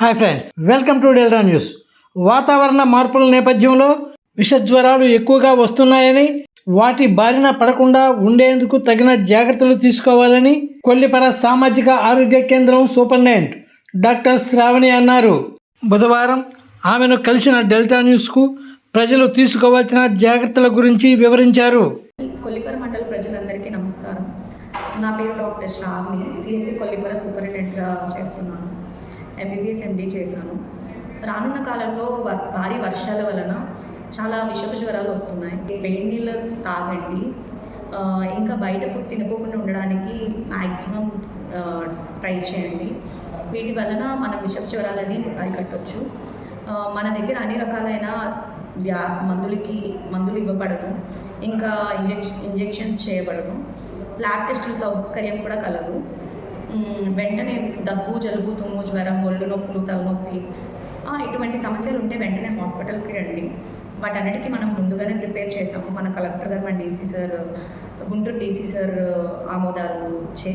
Hi friends welcome to Delta news. వాతావరణ మార్పుల నేపథ్యంలో విషజ్వరాలు ఎక్కువగా వస్తున్నాయని వాటి బారిన పడకుండా ఉండేందుకు తగిన జాగ్రత్తలు తీసుకోవాలని కొల్లిపర సామాజిక ఆరోగ్య కేంద్రం సూపరింటెండెంట్ డాక్టర్ శ్రావణి అన్నారు. బుధవారం ఆమెను కలిసిన డెల్టా న్యూస్కు ప్రజలు తీసుకోవాల్సిన జాగ్రత్తల గురించి వివరించారు. కొల్లిపర మండల ప్రజలందరికీ నమస్కారం. నా పేరు డాక్టర్ శ్రావణి సిఎంసి కొల్లిపర సూపరింటెండెంట్గా చేస్తున్నాను. ఎంబీబీఎస్ ఎండి చేశాను. రానున్న కాలంలో భారీ వర్షాల వలన చాలా విషపు జ్వరాలు వస్తున్నాయి. వేడి నీళ్ళు తాగండి. ఇంకా బయట ఫుడ్ తినకోకుండా ఉండడానికి మ్యాక్సిమం ట్రై చేయండి. వీటి వలన మన విషపు జ్వరాలని అరికట్టవచ్చు మన దగ్గర అన్ని రకాలైన వ్యా మందులకి మందులు ఇవ్వబడను. ఇంకా ఇంజెక్షన్ ఇంజెక్షన్స్ చేయబడను. ల్యాబ్ టెస్టుల సౌకర్యం కూడా కలదు. వెంటనే దగ్గు జలుబు తుమ్ము జ్వరం ఒళ్ళు నొప్పులు తలనొప్పి ఇటువంటి సమస్యలు ఉంటే వెంటనే హాస్పిటల్కి రండి. వాటన్నిటికీ మనం ముందుగానే ప్రిపేర్ చేసాము. మన కలెక్టర్ గారు మన DC sir Guntur DC sir ఆమోదాలు ఇచ్చే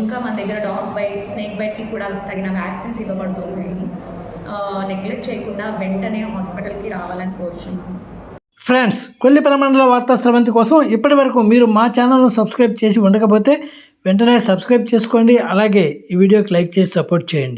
ఇంకా మన దగ్గర డాగ్ బైట్ స్నేక్ బైట్కి కూడా తగిన వ్యాక్సిన్స్ ఇవ్వబడుతున్నాయి. నెగ్లెక్ట్ చేయకుండా వెంటనే హాస్పిటల్కి రావాలని కోరుచున్నాము. ఫ్రెండ్స్ కొల్లిపర మండల వార్తా స్రవంతి కోసం ఇప్పటి వరకు మీరు మా ఛానల్ను సబ్స్క్రైబ్ చేసి ఉండకపోతే వెంటనే సబ్స్క్రైబ్ చేసుకోండి. అలాగే ఈ వీడియోకి లైక్ చేసి సపోర్ట్ చేయండి.